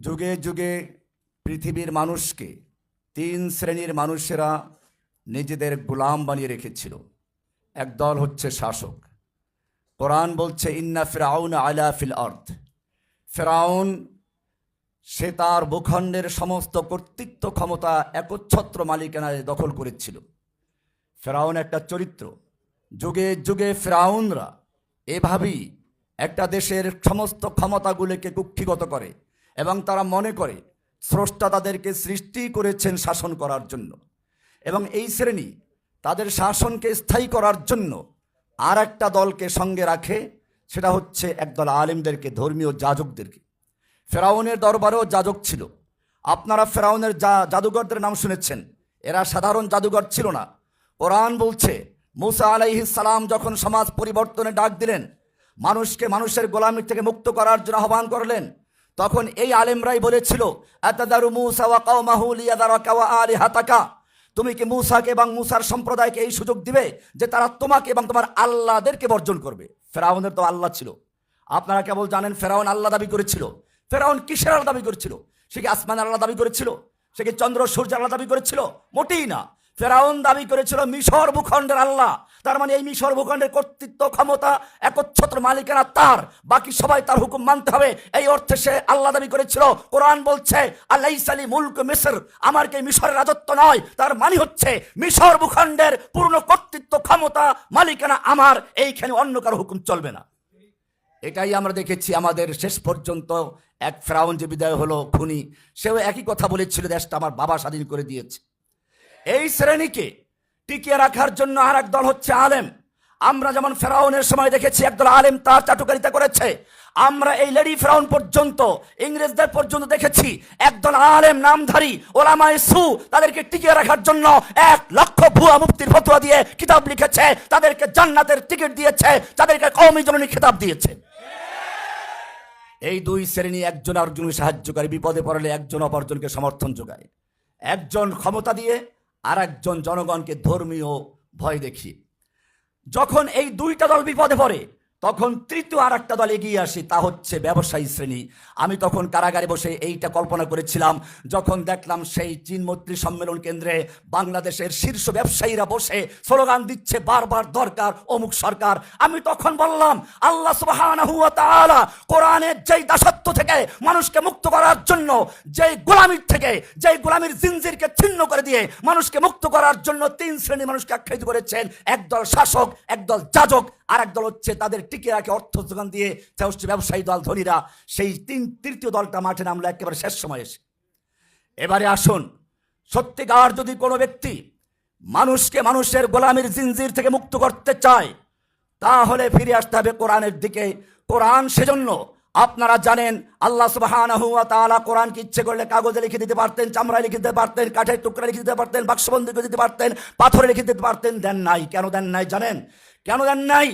যুগে যুগে পৃথিবীর মানুষকে তিন শ্রেণির মানুষেরা নিজেদের গোলাম বানিয়ে রেখেছিল। একদল হচ্ছে শাসক। কোরআন বলছে, ইন্না ফেরাউন আলা ফিল আর্থ ফেরাউন, সে তার ভূখণ্ডের সমস্ত কর্তৃত্ব ক্ষমতা একচ্ছত্র মালিকানায় দখল করেছিল। ফেরাউন একটা চরিত্র। যুগে যুগে ফেরাউনরা এভাবেই একটা দেশের সমস্ত ক্ষমতাগুলিকে কুক্ষিগত করে। এবং তারা মনে করে স্রষ্টা তাদেরকে সৃষ্টি করেছেন শাসন করার জন্য। এবং এই শ্রেণি তাদের শাসনকে স্থায়ী করার জন্য আর একটা দলকে সঙ্গে রাখে, সেটা হচ্ছে একদল আলিমদেরকে, ধর্মীয় যাজকদেরকে। ফেরাউনের দরবারেও যাজক ছিল। আপনারা ফেরাউনের যা, জাদুঘরদের নাম শুনেছেন। এরা সাধারণ জাদুঘর ছিল না। কোরআন বলছে, মুসা সালাম যখন সমাজ পরিবর্তনে ডাক দিলেন, মানুষকে মানুষের গোলামি থেকে মুক্ত করার জন্য আহ্বান করলেন তখন এই আলেমরাই বলেছিল তুমি কি মুসাকে এবং মুসার সম্প্রদায়কে এই সুযোগ দিবে যে তারা তোমাকে এবং তোমার আল্লাহদেরকে বর্জন করবে? ফেরাউনের তো আল্লাহ ছিল। আপনারা কেবল জানেন ফেরাউন আল্লাহ দাবি করেছিল। ফেরাউন কিসের আল্লাহ দাবি করেছিল? সে কি আসমান আল্লাহ দাবি করেছিল? সে কি চন্দ্র সূর্য আল্লাহ দাবি করেছিল? মোটেই না। ফেরাউন দাবি করেছিল মিশর ভূখণ্ডের আল্লাহ। তার মানে এই মিশর ভূখণ্ডের কর্তৃত্ব, ক্ষমতা, একচ্ছত্র মালিকানা তার। বাকি সবাই তার হুকুম মানতে হবে। এই অর্থে সে আল্লাহ দাবি করেছিল। কোরআন বলছে আল্লাহ ইসালি মুলক মিসর। আমার কি মিশরের রাজত্ব নয়? তার মানে হচ্ছে, মিশর ভূখণ্ডের পূর্ণ কর্তৃত্ব, ক্ষমতা, মালিকানা আমার। এইখানে অন্য কারও হুকুম চলবে না। এটাই আমরা দেখেছি আমাদের শেষ পর্যন্ত। এক ফ্রাউন যে বিদায় হলো, খুনি, সেও একই কথা বলেছিল, দেশটা আমার বাবা স্বাধীন করে দিয়েছে। এই শ্রেণীকে টিকিয়ে রাখার জন্য আর দল হচ্ছে আলেম। আমরা যেমন ফেরাউনের সময় দেখেছি, একদল আলেম তার চাটুকারিতা করেছে। আমরা এই লেডি ফেরাউন পর্যন্ত, ইংরেজদের পর্যন্ত দেখেছি, একদল আলেম, নামধারী, ওলামায় সু, তাদেরকে টিকিয়ে রাখার জন্য এক লক্ষ ভুয়া মুক্তির ফতোয়া দিয়ে কিতাব লিখেছে, তাদেরকে জান্নাতের টিকিট দিয়েছে, তাদেরকে কৌমি জননী খিতাব দিয়েছে। এই দুই শ্রেণি একজন আরেকজনকে সাহায্য করে, বিপদে পড়লে একজন অপরজনকে সমর্থন যোগায়। একজন ক্ষমতা দিয়ে আর একজন জনগণকে ধর্মীয় ভয় দেখিয়ে। যখন এই দুইটা দল বিপদে পড়ে তখন তৃতীয় আর একটা দল এগিয়ে আসি, তা হচ্ছে ব্যবসায়ী শ্রেণি। আমি তখন কারাগারে বসে এইটা কল্পনা করেছিলাম, যখন দেখলাম সেই চীন মৈত্রী সম্মেলন কেন্দ্রে বাংলাদেশের শীর্ষ ব্যবসায়ীরা বসে স্লোগান দিচ্ছে, বারবার দরকার অমুক সরকার। আমি তখন বললাম, আল্লাহ তাআলা কোরআনের যেই দাসত্ব থেকে মানুষকে মুক্ত করার জন্য, যেই গোলামির থেকে, যেই গোলামির জিনজিরকে ছিন্ন করে দিয়ে মানুষকে মুক্ত করার জন্য তিন শ্রেণি মানুষকে আখ্যায়িত করেছেন একদল শাসক একদল যাজক আর একদল হচ্ছে তাদের টিকে রাখে অর্থ যোগান দিয়ে হচ্ছে ব্যবসায়ী দল ধনীরা। সেই তিন, তৃতীয় দলটা মাঠে নামলো একেবারে শেষ সময় এসে। এবারে আসুন, সত্যিকার যদি কোনো ব্যক্তি মানুষকে মানুষের গোলামির জিনজির থেকে মুক্ত করতে চায়, তাহলে ফিরে আসতে হবে কোরআনের দিকে। কোরআন সেজন্য আপনারা জানেন, আল্লাহ সুবহানাহু ওয়া তাআলা কোরআনকে ইচ্ছে করলে কাগজে লিখে দিতে পারতেন, চামড়ায় লিখে দিতে পারতেন, কাঠের টুকরা লিখে দিতে পারতেন, বাক্সবন্দি করে দিতে পারতেন, পাথরে লিখে দিতে পারতেন, দেন নাই। কেন দেন নাই জানেন? কেন দেন নাই?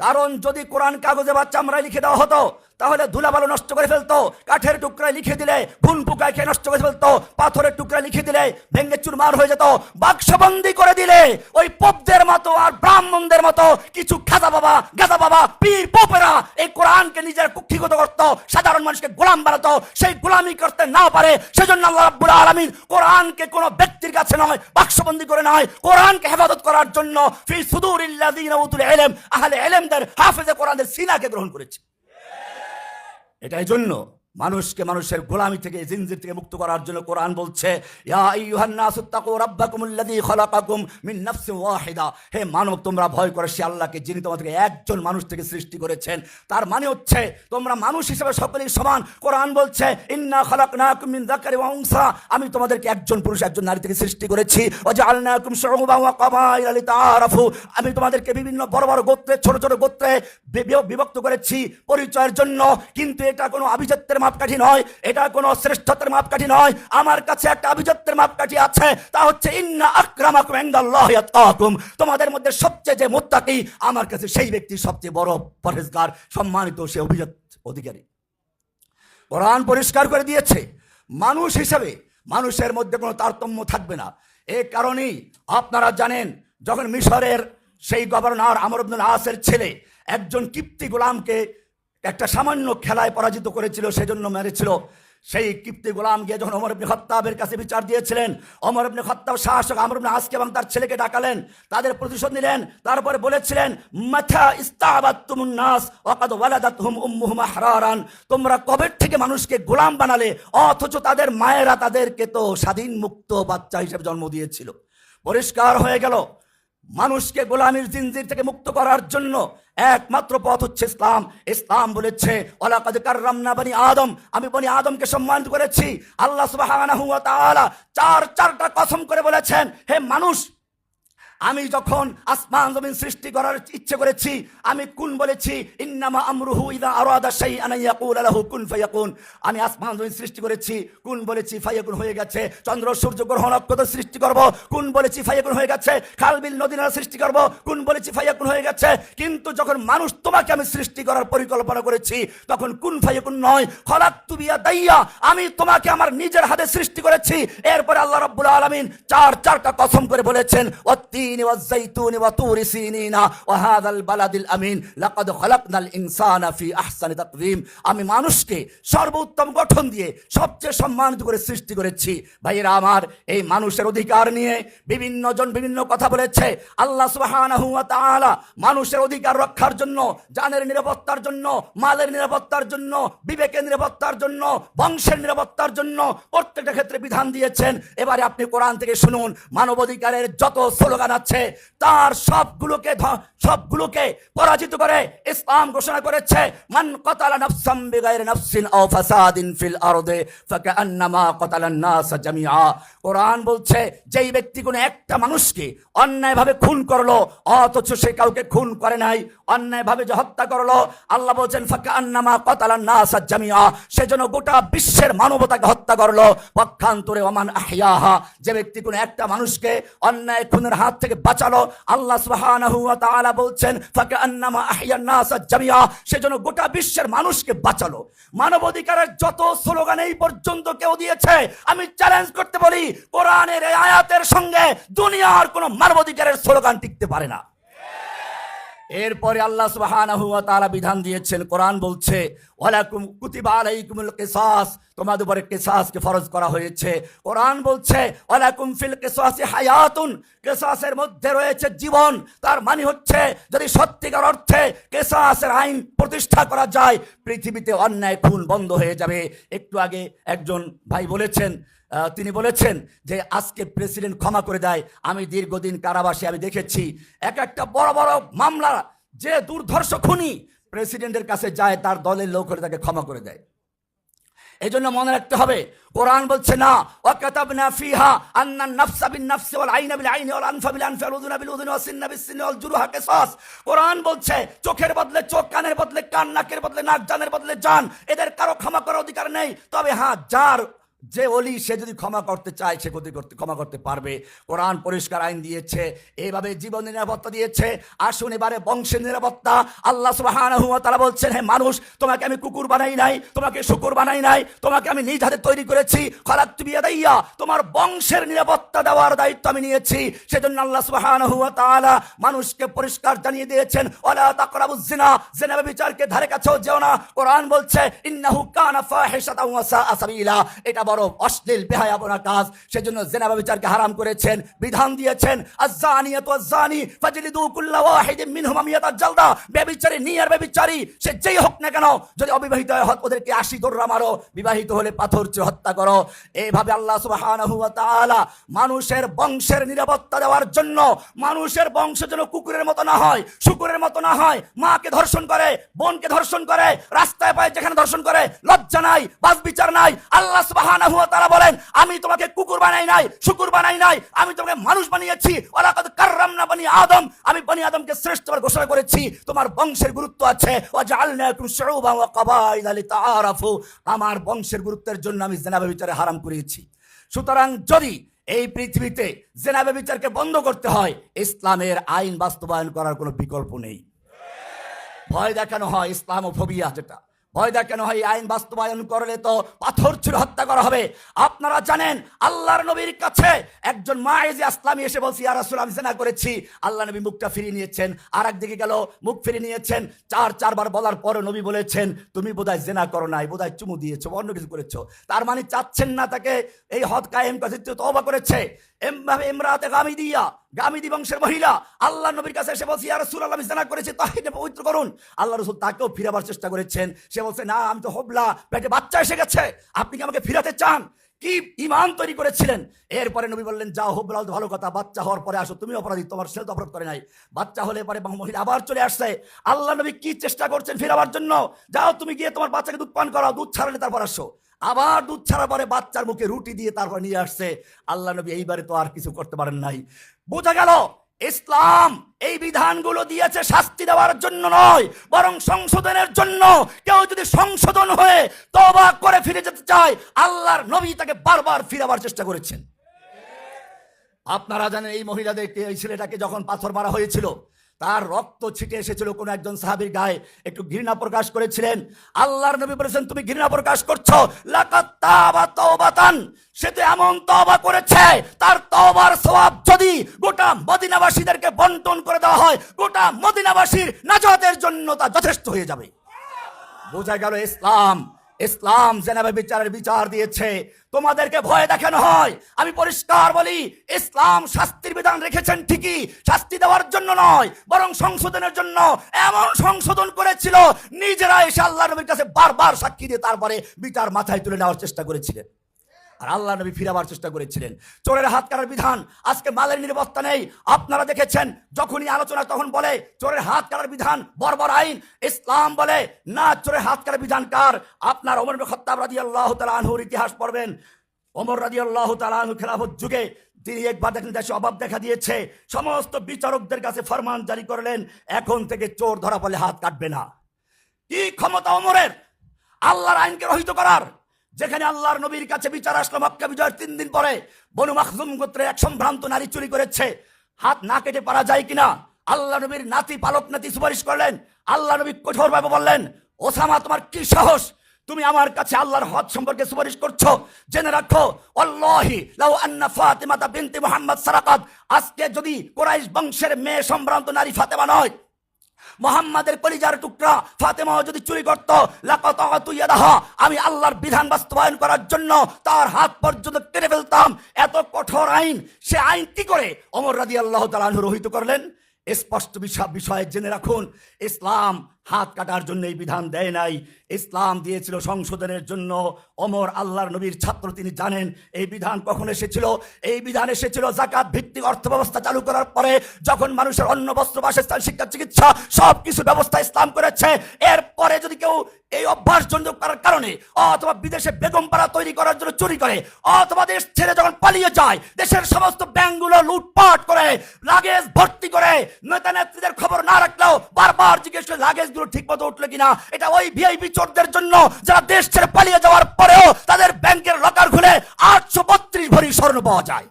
কারণ যদি কোরআন কাগজে বাচ্চা আমরা লিখে দেওয়া হতো তাহলে ধুলাবালু নষ্ট করে ফেলতো, কাঠের টুকরায় লিখে দিলে ফুন পোকায় খেয়ে নষ্ট করে ফেলতো, পাথরের টুকরা লিখে দিলে ভেঙ্গে চুরমার হয়ে যেত, বাক্সবন্দি করে দিলে, ওই পপদের মতো আর ব্রাহ্মণদের মতো কিছু খাদা বাবা গাদা বাবা, পীর পোপেরা এই কোরআনকে নিজের কুক্ষিগত করতো, সাধারণ মানুষকে গোলাম বানাতো, সেই গোলামি করতে না পারে, সেজন্য আল্লাহ রাব্বুল আলামিন কোরআনকে কোনো ব্যক্তির কাছে নয়, বাক্সবন্দি করে নয়, কোরআনকে হেফাজত করার জন্য ফি সুদুরিল্লাযিনা উতুল ইলম, আহলে ইলমদের হাফেজে কোরআনের সিনাকে গ্রহণ করেছে। এটাই জন্য মানুষকে, মানুষের গোলামি থেকে, জিনজির থেকে মুক্ত করার জন্য কোরআন বলছে হে মানব, তোমরা ভয় করে সে আল্লাহকে যিনি তোমাদেরকে একজন মানুষ থেকে সৃষ্টি করেছেন। তার মানে হচ্ছে, তোমরা মানুষ হিসেবে সকলেই সমান। কোরআন বলছে, ইন্না খালাকনাকুম মিন যাকারি ওয়া আমি তোমাদেরকে একজন পুরুষ, একজন নারী থেকে সৃষ্টি করেছি। ওয়া জাআলনাকুম শুউবান ওয়া কাবাইলা আমি তোমাদেরকে বিভিন্ন বড় বড় গোত্রে, ছোট ছোট গোত্রে বিভক্ত করেছি পরিচয়ের জন্য। কিন্তু এটা কোনো আভিজাত্যের মাপকাঠি নয়, এটা কোনো শ্রেষ্ঠত্বের মাপকাঠি নয়। আমার কাছে একটা আভিজাত্যের মাপকাঠি আছে, তা হচ্ছে, ইন্না আকরামাকুম তোমাদের মধ্যে সবচেয়ে যে মুত্তাকি আমার কাছে সেই ব্যক্তি সবচেয়ে বড় পরহেজগার, সম্মানিত সে অভিজাত অধিকারী। কোরআন পরিষ্কার করে দিয়েছে, মানুষ হিসেবে মানুষের মধ্যে কোনো তারতম্য থাকবে না। এ কারণেই আপনারা জানেন, যখন মিশরের সেই গভর্নর আমর আসের ছেলে একজন কিপ্তি গোলামকে একটা সামান্য খেলায় পরাজিত করেছিল, সেজন্য মেরেছিল। সেই কিপ্তি গোলাম গিয়ে যখন অমর ইবনে খত্তাবের কাছে বিচার দিয়েছিলেন অমর ইবনে খত্তাব শাসক আমর আজকে এবং তার ছেলেকে ডাকালেন, তাদের প্রতিশোধ নিলেন, তারপরে বলেছিলেন, মাথা ইস্তাবাতুমুন নাস, ওয়াকাদ ওয়ালাদাতহুম উম্মুহুম আহরারান। তোমরা কবে থেকে মানুষকে গোলাম বানালে? অথচ তাদের মায়েরা তাদেরকে তো স্বাধীন মুক্ত বাচ্চা হিসেবে জন্ম দিয়েছিল। পরিষ্কার হয়ে গেল, মানুষকে গোলামীর জিনজির থেকে মুক্ত করার জন্য একমাত্র পথ হচ্ছে ইসলাম। ইসলাম বলেছে আদম। আমি বনি আদমকে সম্মানিত করেছি। আল্লাহ তাআলা চার চারটা কসম করে বলেছেন, হে মানুষ আমি যখন আসমান জমিন সৃষ্টি করার ইচ্ছে করেছি, আমি কুন বলেছি? ইন্নামা আমরুহু ইদা আরাদা শাইআন ইয়াকুল লাহু কুন ফায়াকুন। আমি আসমান জমিন সৃষ্টি করেছি, কুন বলেছি ফায়াকুন হয়ে গেছে। চন্দ্র সূর্য গ্রহ নক্ষত্র সৃষ্টি করব, কুন বলেছি ফায়াকুন হয়ে গেছে। খালবিল নদী, নালা সৃষ্টি করব, কুন বলেছি ফায়াকুন হয়ে গেছে। কিন্তু যখন মানুষ তোমাকে আমি সৃষ্টি করার পরিকল্পনা করেছি, তখন কুন ফায়াকুন নয়। খলাক তুবিয়া দাইয়া আমি তোমাকে আমার নিজের হাতে সৃষ্টি করেছি। এরপরে আল্লাহ রাব্বুল আলামিন চার, চারটা কসম করে বলেছেন ওয়াত্তিনি ওয়া তুরি সিনিনা ওয়া হাযাল বালাদিল আমিন লাকাদ খালাকনাল ইনসানা ফি আহসানি তাকওয়িম আমি মানুষকে সর্বোত্তম গঠন দিয়ে সবচেয়ে সম্মানিত করে সৃষ্টি করেছি। ভাইয়েরা আমার, এই মানুষের অধিকার নিয়ে বিভিন্ন জন বিভিন্ন কথা বলেছে। আল্লাহ সুবহানাহু ওয়া তাআলা মানুষের অধিকার রক্ষার জন্য, জানের নিরাপত্তার জন্য, মালের নিরাপত্তার জন্য, বিবেকের নিরাপত্তার জন্য, বংশের নিরাপত্তার জন্য প্রত্যেকটা ক্ষেত্রে বিধান দিয়েছেন। এবারে আপনি কোরআন থেকে শুনুন। মানবাধিকারের যত স্লোগান আছে তার সবগুলোকে সবগুলোকে পরাজিত করে ইসলাম ঘোষণা করেছে, মান কতালা নাফসাম বিগাইরি নাফসিন আও ফাসাদিন ফিল আরদে ফাকান্নামা কতালান নাস জামিআ। কোরআন বলছে, যেই ব্যক্তি কোনো একটা মানুষকে অন্যায়ভাবে খুন করল, অথচ সে কাউকে খুন করে নাই, অন্যায়ভাবে যে হত্যা করল, আল্লাহ বলছেন ফাকান্নামা কতালান নাস জামিআ। সেজন্য গোটা বিশ্বের মানবতাকে হত্যা করল। পক্ষান্তরে ওমান আহিয়াহা যে ব্যক্তি কোনো একটা মানুষকে অন্যায় খুনের হাত থেকে বাঁচালো। আল্লাহ সুবহানাহু ওয়া তাআলা বলছেন ফাকান্নামা আহিয়ান নাস জামিআ সেজন্য গোটা বিশ্বের মানুষকে বাঁচালো। মানবাধিকারের যত স্লোগান এই পর্যন্ত কেউ দিয়েছে, আমি চ্যালেঞ্জ করতে বলি, কোরআনের এই আয়াতের সঙ্গে দুনিয়ার কোনো মানবাধিকারের স্লোগান টিকতে পারে না। এরপরে আল্লাহ সুবহানাহু ওয়া তাআলা বিধান দিয়েছেন, কোরআন বলছে, ওয়ালাকুম কুতিবা আলাইকুমুল কিসাস তোমাদের উপরে কিসাসকে ফরজ করা হয়েছে। কোরআন বলছে, ওয়ালাকুম ফিল হায়াতুন। কিসাসের মধ্যে রয়েছে জীবন। তার মানে হচ্ছে, যদি সত্যিকার অর্থে কিসাসের আইন প্রতিষ্ঠা করা যায়, পৃথিবীতে অন্যায় খুন বন্ধ হয়ে যাবে। একটু আগে একজন ভাই বলেছেন তিনি বলেছেন যে, আজকে প্রেসিডেন্ট ক্ষমা করে দেয়। আমি দীর্ঘদিন কারাবাসে আমি দেখেছি, এক একটা বড় বড় মামলা যে দুর্ধর্ষ খুনি প্রেসিডেন্টের কাছে যায়, তার দলের লোক হলে তাকে ক্ষমা করে দেয়। এই জন্য মনে রাখতে হবে, কোরআন বলছে, না, ওয়াকাতাবনা ফিহা আন্নান নাফসা বিন নাফসি ওয়াল আইনা বিল আইনি ওয়াল আনফা বিল আনফি ওয়াল উযুনা বিল উযুনি ওয়াস সিন্না বিস সিন্নি ওয়াল জুরুহা কিসাস। কোরআন বলছে, চোখের বদলে চোখ, কানের বদলে কান, নাকের বদলে নাক, জানের বদলে জান, এদের কারও ক্ষমা করার অধিকার নেই। তবে হ্যাঁ যার যে অলি সে যদি ক্ষমা করতে চায়, সে ক্ষতি করতে, ক্ষমা করতে পারবে। কোরআন পরিষ্কার আইন দিয়েছে, এইভাবে জীবন নিরাপত্তা দিয়েছে। আসুন এবারে বংশের নিরাপত্তা। আল্লাহ সুবহানাহু ওয়া তাআলা বলছেন, হে মানুষ, তোমাকে আমি কুকুর বানাই নাই, তোমাকে শুকুর বানাই নাই, তোমাকে আমি নিজ হাতে তৈরি করেছি। খলাক তুবিয়া দাইয়া তোমার বংশের নিরাপত্তা দেওয়ার দায়িত্ব আমি নিয়েছি। সেজন্য আল্লাহ সুবহানাহু ওয়া তাআলা মানুষকে পরিষ্কার জানিয়ে দিয়েছেন, ওয়ালা তাকরাবুজ জিনা জিনা বিচারকে ধারে কাছেও যেও না। কোরআন বলছে, ইন্নাহু কানা ফাহিশাতাও ওয়া সাআ সাবিলা। এটা বড় অশ্লীল, বেহায়াপনা কাজ। সেজন্য জেনা বিচারকে হারাম করেছেন, বিধান দিয়েছেন। আজ্জানিয়াতু আজ্জানি ফাজলিদু কুল্লা ওয়াহিদিন মিনহুম মিয়াতা জালদা। বেবিচারী নিয়ার বেবিচারী সে যেই হোক না কেন, যদি অবিবাহিত হয় ওদেরকে আশি দৌড়া মারো। বিবাহিত হলে পাথর চেয়ে হত্যা করো। এইভাবে আল্লাহ সুবহানাহু ওয়া তাআলা মানুষের বংশের নিরাপত্তা দেওয়ার জন্য, মানুষের বংশ যেন কুকুরের মতো না হয়, শুকুরের মতো না হয়, মাকে ধর্ষণ করে, বোনকে ধর্ষণ করে, রাস্তায় পায় যেখানে ধর্ষণ করে, লজ্জা নাই, বাস বিচার নাই। আল্লাহ সুবহানাহু ওয়া তাআলা বলেন, আমি তোমাকে কুকুর বানাই নাই, শুকুর বানাই নাই, আমি তোমাকে মানুষ বানিয়েছি, ওয়ালাকাদ কাররামনা বনি আদম, আমি বনি আদমকে শ্রেষ্ঠ ঘোষণা করেছি, তোমার বংশের গুরুত্ব আছে ওয়াজআলনাকুম শুউবান ওয়া কাবাইলা লিতাআরাফু আমার বংশের গুরুত্বের জন্য আমি জেনাবে বিচারে হারাম করেছি। সুতরাং যদি এই পৃথিবীতে জেনাবে বিচারকে বন্ধ করতে হয়, ইসলামের আইন বাস্তবায়ন করার কোনো বিকল্প নেই। ভয় দেখানো হয় ইসলাম ইসলামোফোবিয়া যেটা। ভয় দেখানো হয় আইন বাস্তবায়ন করলে তো পাথর ছুড়ে হত্যা করা হবে। আপনারা জানেন, আল্লাহর নবীর কাছে একজন মায়েজি আসলামী এসে বলছি আর রাসূল, আমি জেনা করেছি। আল্লাহ নবী মুখটা ফিরিয়ে নিয়েছেন। আর একদিকে গেল, মুখ ফিরিয়ে নিয়েছেন। চার, চারবার বলার পরে নবী বলেছেন, তুমি বোধহয় জেনা করো নাই, বোধহয় চুমু দিয়েছ অন্য কিছু করেছ। তার মানে চাচ্ছেন না তাকে, এই হদ কায়েম কাছে তওবা করেছে। মহিলা আল্লাহ নবীর কাছে পবিত্র করুন। আল্লাহ রসুল তাকেও ফিরাবার চেষ্টা করেছেন। সে বাচ্চা এসে গেছে, আপনি কি আমাকে ফিরাতে চান? কি ইমান তৈরি করেছিলেন? এরপরে নবী বললেন, যাও হোক ভালো কথা, বাচ্চা হওয়ার পরে আসো, তুমি অপরাধী, তোমার ছেলে তো অপরাধ করে নাই। বাচ্চা হলে পরে মহিলা আবার চলে আসছে। আল্লাহ নবী কি চেষ্টা করছেন ফিরাবার জন্য? যাও তুমি গিয়ে তোমার বাচ্চাকে দুধ পান করাও, দুধ ছাড়ালে তারপর আসো। আবার দুধ ছাড়া পরে বাচ্চার মুখে রুটি দিয়ে তারপর নিয়ে আসছে। আল্লাহ নবী এইবারে তো আর কিছু করতে পারেন নাই। বোঝা গেল, ইসলাম এই বিধানগুলো দিয়েছে শাস্তি দেওয়ার জন্য নয়, বরং সংশোধনের জন্য। কেউ যদি সংশোধন হয়ে তবা করে ফিরে যেতে চায়, আল্লাহর নবী তাকে বারবার ফিরাবার চেষ্টা করেছেন। আপনারা জানেন এই মহিলাদেরকে এই ছেলেটাকে যখন পাথর মারা হয়েছিল তার রক্ত ছিটে এসেছিল কোন একজন সাহাবীর গায়ে। একটু ঘৃণা প্রকাশ করেছিলেন। আল্লাহর নবী বলেছেন, তুমি ঘৃণা প্রকাশ করছ? তাবা সে তো এমন তওবা করেছে, তার তওবার সওয়াব যদি গোটা মদিনাবাসীদেরকে বন্টন করে দেওয়া হয়, গোটা মদিনাবাসীর নাজাতের জন্য তা যথেষ্ট হয়ে যাবে। বোঝা গেল ইসলাম। ইসলাম জেনাবে বিচারের বিচার দিয়েছে। তোমাদেরকে ভয় দেখানো হয়। আমি পরিষ্কার বলি, ইসলাম শাস্তির বিধান রেখেছেন ঠিকই, শাস্তি দেওয়ার জন্য নয়, বরং সংশোধনের জন্য। এমন সংশোধন করেছিল, নিজেরা এসে আল্লাহ নবীর কাছে বারবার সাক্ষী দিয়ে তারপরে বিচার মাথায় তুলে নেওয়ার চেষ্টা করেছিলেন। আর আল্লাহ নবী ফিরাবার চেষ্টা করেছিলেন। চোরের হাত কাটার বিধান আজকে মালের নিরাপত্তা নেই। আপনারা দেখেছেন, যখনই আলোচনা তখন বলে, চোরের হাত কাটার বিধান বর্বর আইন। ইসলাম বলে, না, চোরের হাত কাটার বিধান কার? আপনার অমর খাত্তাব রাদিয়াল্লাহু তাআলা ইতিহাস পড়বেন। ওমর রাদিয়াল্লাহু তাআলা আনহু খেলাফত যুগে তিনি একবার দেখেন, দেশে অভাব দেখা দিয়েছে। সমস্ত বিচারকদের কাছে ফরমান জারি করলেন, এখন থেকে চোর ধরা পড়লে হাত কাটবে না। কি ক্ষমতা অমরের আল্লাহর আইনকে রহিত করার। যেখানে আল্লাহর নবীর কাছে বিচার আসলো মক্কা বিজয়ের তিন দিন পরে, বনু মাখজুম গোত্রে এক সম্ভ্রান্ত নারী চুরি করেছে। হাত না কেটে পারা যায় কিনা? আল্লাহ নবীর নাতি পালক নাতি সুপারিশ করলেন। আল্লাহ নবী কঠোরভাবে বললেন, ওসামা, তোমার কি সাহস? তুমি আমার কাছে আল্লাহর হদ সম্পর্কে সুপারিশ করছ। জেনে রাখো আল্লাহি লাউ আন্না ফাতিমাতা বিনতি মুহাম্মদ সারাকাত আজকে যদি কোরাইশ বংশের মেয়ে সম্ভ্রান্ত নারী ফাতেমা নয় মোহাম্মদের কলিজার টুকরা ফাতেমা যদি চুরি করতো আমি আল্লাহর বিধান বাস্তবায়ন করার জন্য তার হাত পর্যন্ত টেনে ফেলতাম। এত কঠোর আইন, সে আইন কি করে? অমর রাজি আল্লাহ তালা রহিত করলেন। স্পষ্ট বিষয়ে জেনে রাখুন, ইসলাম হাত কাটার জন্য এই বিধান দেয় নাই। ইসলাম দিয়েছিল সংশোধনের জন্য। অমর আল্লাহর নবীর ছাত্র তিনি জানেন, এই বিধান কখন এসেছিল? এই বিধান এসেছিল জাকাত ভিত্তিক অর্থ ব্যবস্থা চালু করার পরে যখন মানুষের অন্ন, বস্ত্র, বাসস্থান, শিক্ষা, চিকিৎসা সব কিছু ব্যবস্থা ইসলাম করেছে। এরপরে যদি কেউ এই অভ্যাস জন্য করার কারণে অথবা বিদেশে বেগম পাড়া তৈরি করার জন্য চুরি করে অথবা দেশ ছেড়ে যখন পালিয়ে যায়, দেশের সমস্ত ব্যাংকগুলো লুটপাট করে, লাগেজ ভর্তি করে নেতা নেত্রীদের খবর না রাখলেও বারবার জিজ্ঞেস করে, লাগেজগুলো ঠিক মতো উঠল কিনা, এটা ওই ভিআইপি চোরদের জন্য যারা দেশ ছেড়ে পালিয়ে যাওয়ার পরেও তাদের ব্যাংকের লকার খুলে আটশো বত্রিশ ভরি স্বর্ণ পাওয়া যায়।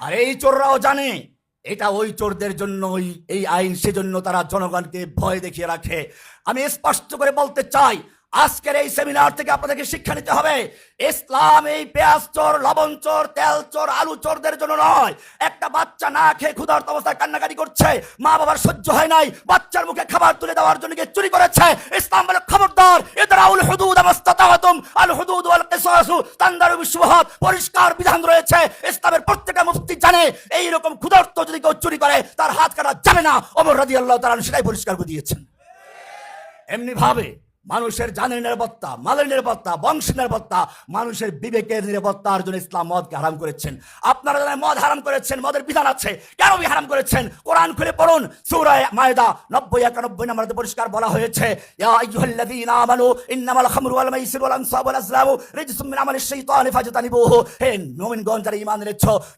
আর এই চোররাও জানে, এটা ওই চোরদের জন্য ওই- এই আইন সেজন্য তারা জনগণকে ভয় দেখিয়ে রাখে। আমি স্পষ্ট করে বলতে চাই আজকের এই সেমিনার থেকে আপনাদেরকে শিক্ষা নিতে হবে, ইসলাম এই পেঁয়াজ চোর, লবণ চোর, তেল চোর, আলু চোরদের জন্য নয়। একটা বাচ্চা না খেয়ে ক্ষুধার্ত অবস্থায় কান্নাকাটি করছে, মা বাবার সহ্য হয় নাই, বাচ্চার মুখে খাবার তুলে দেওয়ার জন্য গিয়ে চুরি করেছে। ইসলাম বলে খবরদার এদের আউল হুদুদ আমাস্তাতাহাতুম আল হুদুদ ওয়াল কিসাসু, তানদারু বিশুবহাত পরিষ্কার বিধান রয়েছে। ইসলামের প্রত্যেকটা মুফতি জানে এই রকম ক্ষুধার্ত যদি কেউ চুরি করে, তার হাত কাটা যাবে না। ওমর রাদিয়াল্লাহু তাআলা সেটাই পরিষ্কার করে দিয়েছেন। এমনি ভাবে মানুষের জানের নিরাপত্তা, মালের নিরাপত্তা, বংশের নিরাপত্তা, মানুষের বিবেকের নিরাপত্তার জন্য ইসলাম মদকে হারাম করেছেন। আপনারা জানেন মদ হারাম করেছেন, মদের বিধান আছে। কেন হারাম করেছেন? কোরআন খুলে পড়ুন সূরায়ে মায়দা 90 91 নম্বরে পরিষ্কার বলা হয়েছে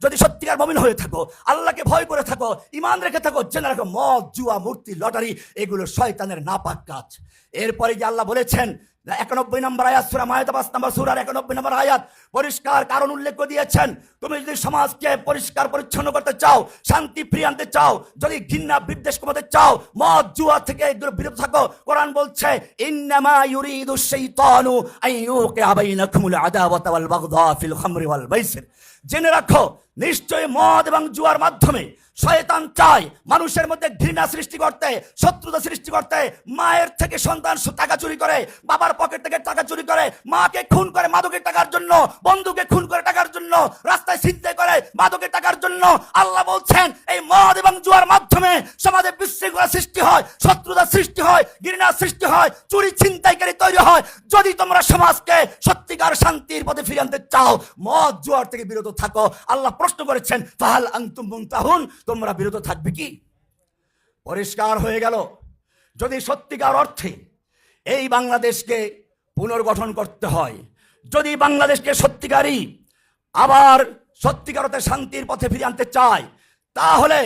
যদি সত্যিকার হয়ে থাকো, আল্লাহকে ভয় করে থাকো, ঈমান রেখে থাকো, জেনে রাখো, মদ, জুয়া মূর্তি লটারি, এগুলো শয়তানের নাপাক কাজ। এরপরে যে আল্লাহ বলেছেন একানব্বই নম্বর আয়াত, সুরা মায়াত পাঁচ নম্বর, সুরার একানব্বই নম্বর আয়াত, পরিষ্কার কারণ উল্লেখ করে দিয়েছেন, তুমি যদি সমাজকে পরিষ্কার পরিচ্ছন্ন করতে চাও, শান্তি ফিরিয়ে আনতে চাও, যদি ঘৃণা বিদ্বেষ কমাতে চাও, মদ, জুয়া থেকে এগুলো বিরত থাকো, কোরআন বলছে জেনে রাখো, নিশ্চয়ই মদ এবং জুয়ার মাধ্যমে শয়তান চায় মানুষের মধ্যে ঘৃণা সৃষ্টি করতে, শত্রুতা সৃষ্টি করতে, মায়ের থেকে সন্তান টাকা চুরি করে, বাবার পকেট থেকে টাকা চুরি করে, মাকে খুন করে মাদকের টাকার জন্য, বন্ধুকে খুন করে টাকার জন্য, রাস্তায় ছিনতাই করে মাদকের টাকার জন্য। আল্লাহ বলছেন, এই মদ এবং জুয়ার মাধ্যমে সমাজে বিশৃঙ্খলা সৃষ্টি হয়, শত্রুতা সৃষ্টি হয়, ঘৃণা সৃষ্টি হয়, চুরি ছিনতাইকারী তৈরি হয়। যদি তোমরা সমাজকে সত্যিকার শান্তির পথে ফিরে আনতে চাও, মদ, জুয়ার থেকে বিরত থাকো। আল্লাহ প্রশ্ন করেছেন, ফাহাল আনতুম মুনতাহুন তোমরা বিরত থাকবে কি? পরিষ্কার হয়ে গেল। যদি সত্যিকার অর্থে এই বাংলাদেশকে পুনর্গঠন করতে হয়, যদি বাংলাদেশকে সত্যিকারই আবার সত্যিকার অর্থে শান্তির পথে ফিরিয়ে আনতে চায়, তাহলে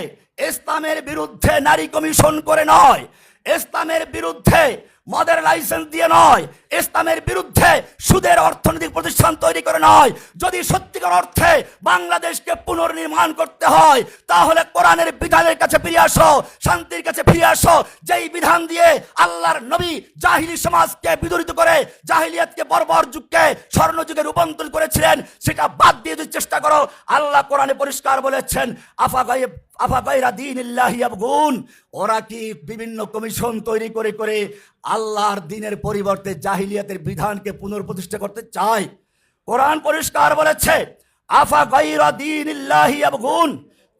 ইসলামের বিরুদ্ধে নারী কমিশন করে নয়, ইসলামের বিরুদ্ধে মদের লাইসেন্স দিয়ে নয় ইসলামের বিরুদ্ধে সুদের অর্থনৈতিক প্রতিষ্ঠান তৈরি করে নয়। যদি সত্যিকার অর্থে বাংলাদেশকে পুনর্নির্মাণ করতে হয়, তাহলে কোরআনের বিধানের কাছে ফিরে আসো, শান্তির কাছে ফিরে আসো। যেই বিধান দিয়ে আল্লাহর নবী জাহিলি সমাজকে বিদরিত করে, জাহিলিয়াতকে বর্বর যুগকে স্বর্ণ যুগে রূপান্তর করেছিলেন, সেটা বাদ দিয়ে যদি চেষ্টা করো, আল্লাহ কোরআনে পরিষ্কার বলেছেন, আফা গায়ে আফা গায়রা দিন ইয়াবগুন। ওরা কি বিভিন্ন কমিশন তৈরি করে করে আল্লাহর দিনের পরিবর্তে জাহিলিয়াতের বিধানকে পুনর্প্রতিষ্ঠা করতে চায় কোরআন পরিষ্কার বলেছে, আফা গায়রা দিন ইয়াবগুন,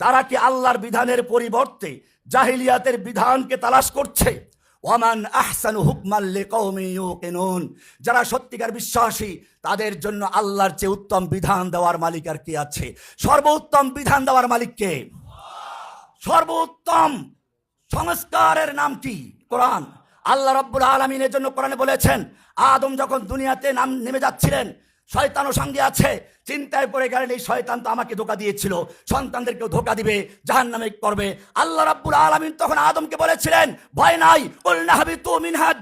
তারা কি আল্লাহর বিধানের পরিবর্তে জাহিলিয়াতের বিধানকে তালাশ করছে? ওয়ামান আহসানু হুকমান লিকাউমি ইউকিনুন, যারা সত্যিকার বিশ্বাসী, তাদের জন্য আল্লাহর চেয়ে উত্তম বিধান দেওয়ার মালিক আর কে আছে? সর্বোত্তম বিধান দেওয়ার মালিক কে? সর্বোত্তম সংস্কারের নাম কি? কোরআন। আল্লাহ রব্বুল আলমিনের জন্য কোরআনে বলেছেন আদম যখন দুনিয়াতে নাম নেমে যাচ্ছিলেন শয়তানও সঙ্গে আছে। চিন্তায় পড়ে গেলেন এই শয়তান তো আমাকে ধোকা দিয়েছিল। সন্তানদেরকেও ধোকা দিবে জাহান নামে করবে। আল্লাহ রাব্বুল আলামিন তখন আদমকে বলেছিলেন, ভয় নাই উল্লাহাবি তু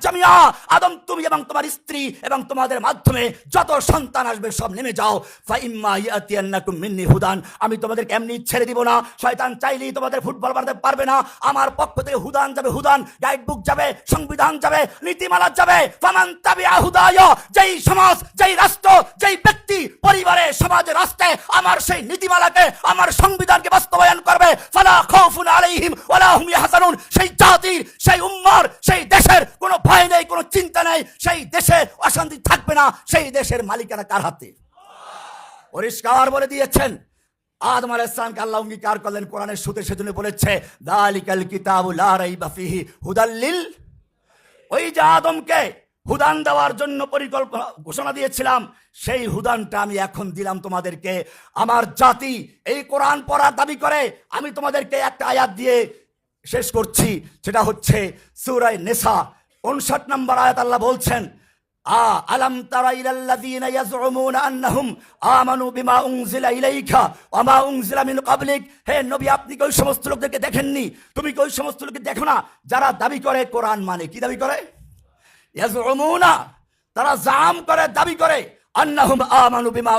জামিয়া। আদম, তুমি এবং তোমার স্ত্রী এবং তোমাদের মাধ্যমে যত সন্তান আসবে সব নেমে যাও। ফাইম্মা ইয়াতিয়ান্নাকুম মিন্নি হুদান। আমি তোমাদেরকে এমনি ছেড়ে দিব না। শয়তান চাইলেই তোমাদের ফুটবল বানাতে পারবে না। আমার পক্ষ থেকে হুদান যাবে, হুদান। গাইড বুক যাবে, সংবিধান যাবে, নীতিমালা যাবে। ফামান তাবিআ হুদায়। যেই সমাজ, যেই রাষ্ট্র, যেই ব্যক্তি, পরিবারে সমাজে রাষ্ট্রে আমার সেই নীতিমালাকে, আমার সংবিধানকে বাস্তবায়ন করবে। ফালা খাউফুন আলাইহিম সেই জাতির, সেই উম্মার, সেই দেশের কোনো ভয় নেই, কোনো চিন্তা নেই। সেই দেশে অশান্তি থাকবে না, সেই দেশের মালিকানা কার হাতে? পরিষ্কার বলে দিয়েছেন। আদম আলাইহিস সালামকে আল্লাহ অঙ্গীকার করলেন, কোরআনের সুতে সেজন্য বলেছে, দালিকাল কিতাবু লা রাইবা ফিহি হুদাল্লিল ওই যে আদমকে হুদান দেওয়ার জন্য পরিকল্পনা ঘোষণা দিয়েছিলাম। সেই হুদানটা আমি এখন দিলাম তোমাদেরকে। আমার জাতি এই কোরআন পড়ার দাবি করে। আমি তোমাদেরকে একটা আয়াত দিয়ে শেষ করছি। সেটা হচ্ছে সুরায় নেশা উনষাট নম্বর আয়াত আল্লাহ বলছেন, আ বিমা হে নবী, আপনি সমস্ত লোকদেরকে দেখেননি? তুমি কি ওই সমস্ত লোককে দেখো না? যারা দাবি করে কোরআন মানে কি দাবি করে? তারা জাম করে দাবি করে আন্নাহুম আমানু বিমা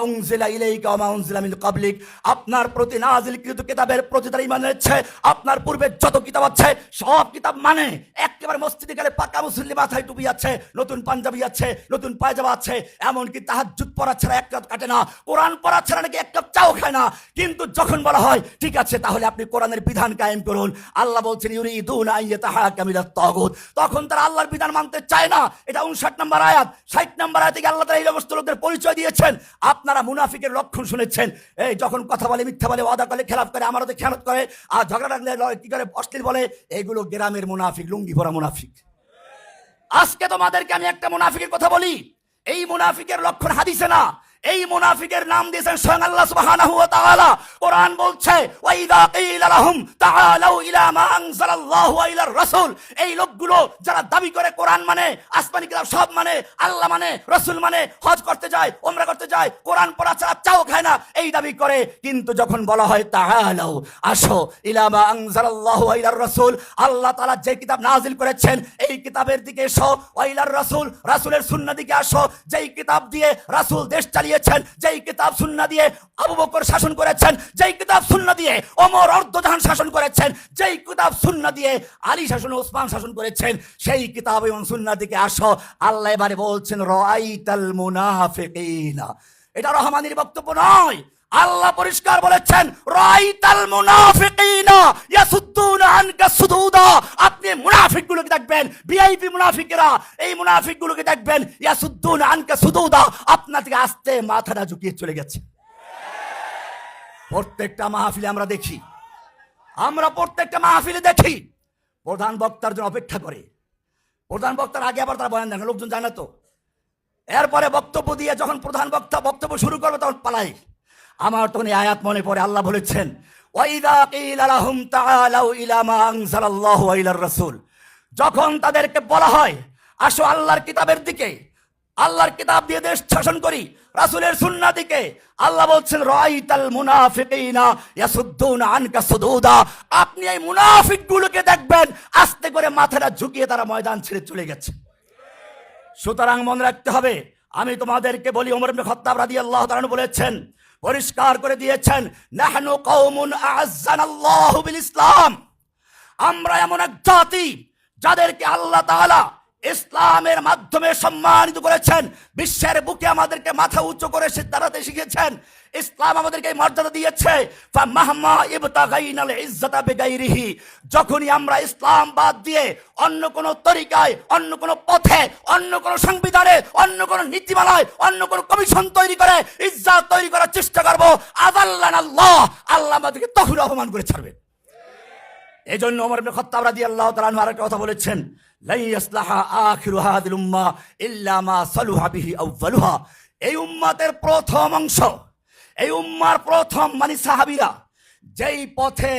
ইলাইকা ওয়া মিন ক্বাবলিক। আপনার প্রতি নাযিলকৃত কিতাবের প্রতি তারা ঈমান এনেছে, আপনার পূর্বে যত কিতাব আছে, সব কিতাব মানে একেবারে মসজিদে গেলে পাকা মুসল্লি মাথায় টুপি আছে, নতুন পাঞ্জাবি আছে, নতুন পায়জামা আছে, এমনকি তাহাজ্জুদ পড়া ছাড়া এক কাটে না, কোরআন পড়া ছাড়া নাকি এক কাপ চাও খায় না। কিন্তু যখন বলা হয়, ঠিক আছে, তাহলে আপনি কোরআনের বিধান কায়েম করুন। আল্লাহ বলছেন, ইউরিদুনা আইয়াতাহাকামু ইলাত তাগুত। তখন তারা আল্লাহর বিধান মানতে চায় না। এটা 59 নম্বর আয়াত। 60 নম্বর আয়াতে আল্লাহ তাআলা এই লোকদের পরিচয় দিয়েছেন। আপনারা মুনাফিকের লক্ষণ শুনেছেন। এই যখন কথা বলে, মিথ্যা বলে, ওয়াদা করে, খেলাফ করে আমারতে খেয়াল করে, আর ঝগড়া রাখলে কি করে অশ্লীল বলে, এগুলো গ্রামের মুনাফিক, লুঙ্গি ভরা মুনাফিক। আজকে তোমাদেরকে আমি একটা মুনাফিকের কথা বলি। এই মুনাফিকের লক্ষণ হাদিসে না। এই মুনাফিকের নাম দিয়েছেন স্বয়ং আল্লাহ সুবহানাহু ওয়া তাআলা। কোরআন বলছে, ওয়াইদা কিলা লাহুম তাআলাউ ইলা মা আনজালাল্লাহু ওয়া ইলার রাসূল। এই লোকগুলো যারা দাবি করে কোরআন মানে আসমানি কিতাব সব মানে আল্লাহ মানে রাসূল মানে হজ করতে যায় ওমরা করতে যায়, কোরআন পড়া ছাড়া চাও খায় না, এই দাবি করে। কিন্তু যখন বলা হয়, তাআলাউ, আসো ইলা মা আনজালাল্লাহু ওয়া ইলার রাসূল, আল্লাহ তাআলা যে কিতাব নাজিল করেছেন, এই কিতাবের দিকে এসো, ওয়া ইলার রাসূল, রাসূলের সুন্নাহ দিকে আসো। যেই কিতাব দিয়ে রাসূল দেশ চালিয়েছেন যেই কিতাব সুন্না দিয়ে আবু বকর শাসন করেছেন, যেই কিতাব সুন্না দিয়ে অমর অর্ধজাহান শাসন করেছেন, যেই কিতাব সুন্না দিয়ে আলী শাসন ওসমান শাসন করেছেন, সেই কিতাব এবং সুন্না দিকে আসো। আল্লাহ এবারে বলছেন রাইতাল মুনাফিকিনা। এটা রহমানের বক্তব্য নয়। আল্লাহ পরিষ্কার বলেছেন, রাইতাল মুনাফিকিনা ইয়াসুদ্দুনা আনকা সুদুদা। আপনি মুনাফিকগুলোকে দেখবেন, ভিআইপি মুনাফিকেরা এই মুনাফিকগুলোকে দেখবেন, ইয়াসুদ্দুনা আনকা সুদুদা। আপনার থেকে আস্তে মাথাটা ঝুঁকিয়ে চলে গেছে। প্রত্যেকটা মাহফিলে আমরা দেখি, আমরা প্রত্যেকটা মাহফিলে দেখি, প্রধান বক্তার জন্য অপেক্ষা করে। প্রধান বক্তার আগে আবার তারা বয়ান দেন লোকজন জানে তো। এরপরে বক্তব্য দিয়ে যখন প্রধান বক্তা বক্তব্য শুরু করবে, তখন পালাই। আমার তখন এই আয়াত মনে পড়ে, আল্লাহ বলেছেন রাসূল। যখন তাদেরকে বলা হয়, আসো আল্লাহর কিতাবের দিকে, আল্লাহর কিতাব দিয়ে দেশ শাসন করি, রাসূলের সুন্নাহ দিকে। আল্লাহ বলছেন রাইতাল মুনাফিকিনা ইয়াসুদ্দুনা আনকা সুদুদা। আপনি এই মুনাফিকগুলোকে দেখবেন, আস্তে করে মাথাটা ঝুঁকিয়ে তারা ময়দান ছেড়ে চলে গেছে। সুতরাং মনে রাখতে হবে, আমি তোমাদেরকে বলি, ওমর ইবনে খাত্তাব রাদিয়াল্লাহু তাআলা বলেছেন পরিষ্কার করে দিয়েছেন, নাহনু কওমুন আ'আজ্জানাল্লাহু বিল ইসলাম আমরা এমন এক জাতি যাদেরকে আল্লাহ তাআলা ইসলামের মাধ্যমে সম্মানিত করেছেন, বিশ্বের বুকে আমাদেরকে মাথা উঁচু করে সে দাঁড়াতে শিখেছেন ইসলাম আমাদেরকে মর্যাদা দিয়েছে। যখনই আমরা ইসলাম বাদ দিয়ে অন্য কোন তরিকায়, অন্য কোন পথে, অন্য কোন সংবিধানে, অন্য কোন নীতিমালায়, অন্য কোন কমিশন তৈরি করে, ইজ্জাত তৈরি করার চেষ্টা করব আদাল্লান আল্লাহ আল্লাহ আমাদেরকে তখন অপমান করে ছাড়বে। এই জন্য ওমর ইবনে খাত্তাব রাদিয়াল্লাহু তাআলা আনহু আরেকটা কথা বলেছেন লাই ইসলাহা আখিরু হাদিল উম্মাহ ইল্লা মা সালুহা বিহি আউয়ালুহা। এই উম্মাতের প্রথম অংশ এই উম্মার প্রথম মানে সাহাবিরা যেই পথে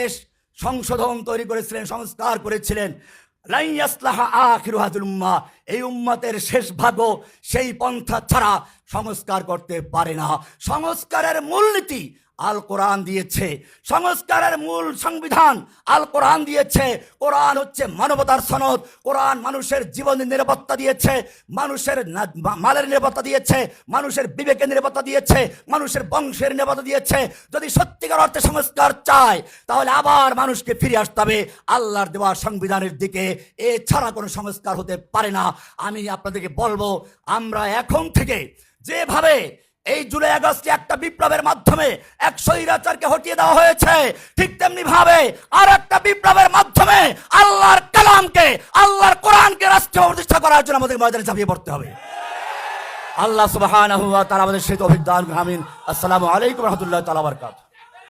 সংশোধন তৈরি করেছিলেন, সংস্কার করেছিলেন হাদিল এই উম্মাতের শেষ ভাগও সেই পন্থা ছাড়া সংস্কার করতে পারে না। সংস্কারের মূলনীতি আল কোরআন দিয়েছে। সংস্কারের মূল সংবিধান আল কোরআন দিয়েছে। কোরআন হচ্ছে মানবতার সনদ কোরআন মানুষের জীবনের নিরাপত্তা দিয়েছে। মানুষের মালের নিরাপত্তা দিয়েছে। মানুষের বিবেকের নিরাপত্তা দিয়েছে। মানুষের বংশের নিরাপত্তা দিয়েছে। যদি সত্যিকার অর্থে সংস্কার চায়, তাহলে আবার মানুষকে ফিরে আসতে হবে আল্লাহর দেওয়া সংবিধানের দিকে। এছাড়া কোনো সংস্কার হতে পারে না। আমি আপনাদেরকে বলব, আমরা এখন থেকে যেভাবে এই জুলাই আগস্টে একটা বিপ্লবের মাধ্যমে একশো স্বৈরাচারকে হটিয়ে দেওয়া হয়েছে। ঠিক তেমনি ভাবে আর একটা বিপ্লবের মাধ্যমে আল্লাহর কালামকে, আল্লাহর কোরআনকে রাষ্ট্র প্রতিষ্ঠা করার জন্য আমাদের ময়দানে ঝাঁপিয়ে পড়তে হবে। আল্লাহ সুবাহ তারা আমাদের সেই অভিজ্ঞান গ্রামীণ আসসালামু আলাইকুম রহমতুল্লাহ তালা বারাকাতুহু।